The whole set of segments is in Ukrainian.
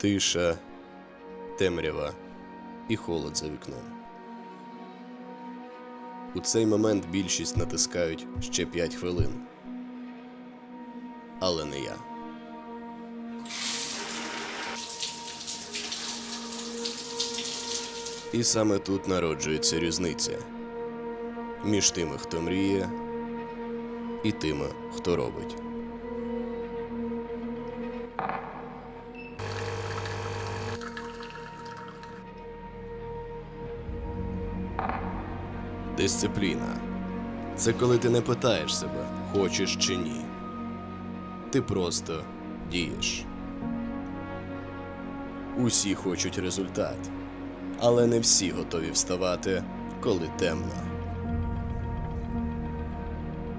Тиша, темрява і холод за вікном. У цей момент більшість натискають ще 5 хвилин. Але не я. І саме тут народжується різниця між тими, хто мріє, і тими, хто робить. Дисципліна це коли ти не питаєш себе, хочеш чи ні. Ти просто дієш. Усі хочуть результат, але не всі готові вставати, коли темно.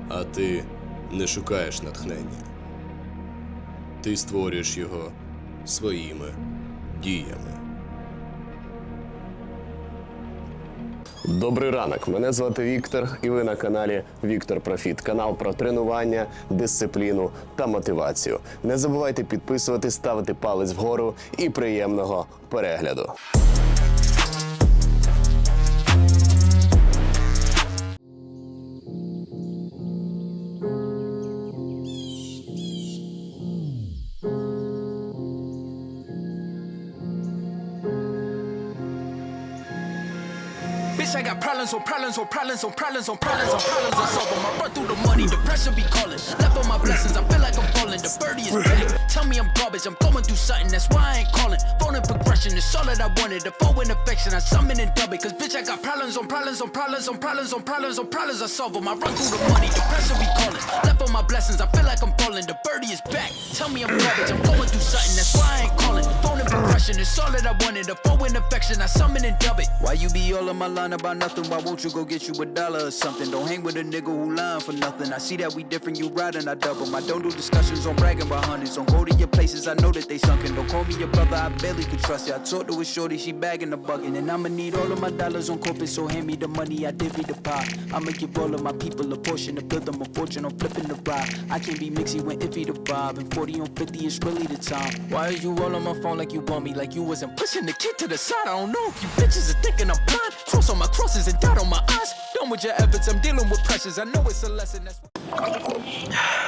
А ти не шукаєш натхнення. Ти створюєш його своїми діями. Добрий ранок. Мене звати Віктор, і ви на каналі Віктор Профіт. Канал про тренування, дисципліну та мотивацію. Не забувайте підписувати, ставити палець вгору і приємного перегляду. Bitch, I got problems on problems on problems on problems on problems on problems I solve 'em. I run through the money, the pressure be calling. Left on my blessings, I feel like I'm falling. The birdie is back. Tell me I'm garbage, I'm going through something, that's why I ain't calling. Phone in progression, it's all that I wanted. The foe in affection, I summon and dub it. Cause bitch, I got problems on problems on problems on problems on problems on problems I solve 'em. I run through the money, the pressure be calling. Left on my blessings, I feel like I'm falling. The birdie is back. Tell me I'm garbage, I'm going through something, that's why I ain't calling. It's all that I wanted. A foe in affection, I summon and dub it. Why you be all on my line about nothing? Why won't you go get you a dollar or something? Don't hang with a nigga who lying for nothing. I see that we different, you riding, I double. I don't do discussions on bragging about hundreds. Don't go to your places, I know that they sunken. Don't call me your brother, I barely can trust you. I talked to a shorty, she bagging the bucket. And I'ma need all of my dollars on corporate, so hand me the money, I divvy the pot. I'ma give all of my people a portion to build them a fortune I'm flipping the ride. I can't be mixy when iffy the vibe. And 40 on 50 is really the time. Why are you all on my phone like you want me? Like you wasn't pushing the kid to the side. I don't know if you bitches are thinking I'm blind. Cross on my crosses and dot on my eyes. Done with your efforts, I'm dealing with pressures. I know it's a lesson that's.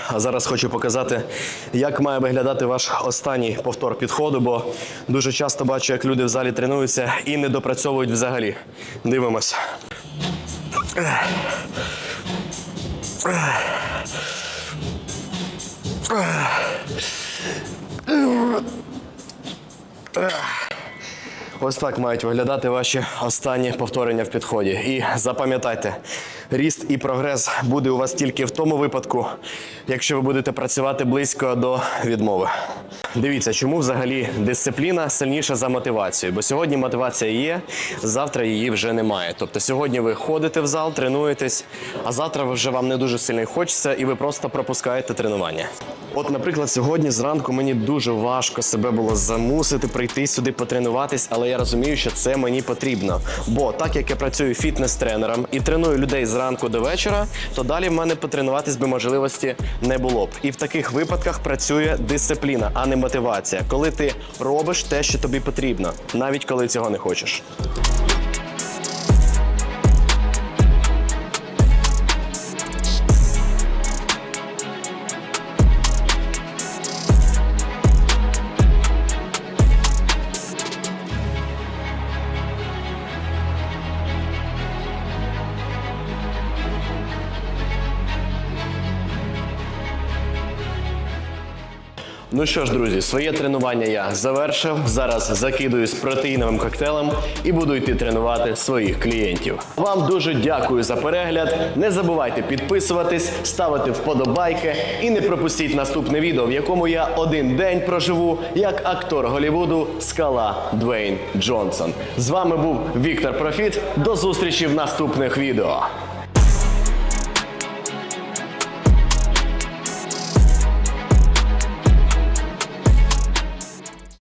А зараз хочу показати, як має виглядати ваш останній повтор підходу, бо дуже часто бачу, як люди в залі тренуються і не допрацьовують взагалі. Дивимось. Ось так мають виглядати ваші останні повторення в підході. І запам'ятайте, ріст і прогрес буде у вас тільки в тому випадку, якщо ви будете працювати близько до відмови. Дивіться, чому взагалі дисципліна сильніша за мотивацію. Бо сьогодні мотивація є, завтра її вже немає. Тобто сьогодні ви ходите в зал, тренуєтесь, а завтра вже вам не дуже сильно хочеться, і ви просто пропускаєте тренування. От, наприклад, сьогодні зранку мені дуже важко себе було замусити прийти сюди потренуватись, але я розумію, що це мені потрібно. Бо так як я працюю фітнес-тренером і треную людей зранку до вечора, то далі в мене потренуватись би можливості не було б. І в таких випадках працює дисципліна, а не мотивація, коли ти робиш те, що тобі потрібно, навіть коли цього не хочеш. Ну що ж, друзі, своє тренування я завершив. Зараз закидуюсь протеїновим коктейлем і буду йти тренувати своїх клієнтів. Вам дуже дякую за перегляд. Не забувайте підписуватись, ставити вподобайки і не пропустіть наступне відео, в якому я один день проживу як актор Голівуду Скала Двейн Джонсон. З вами був Віктор Профіт. До зустрічі в наступних відео.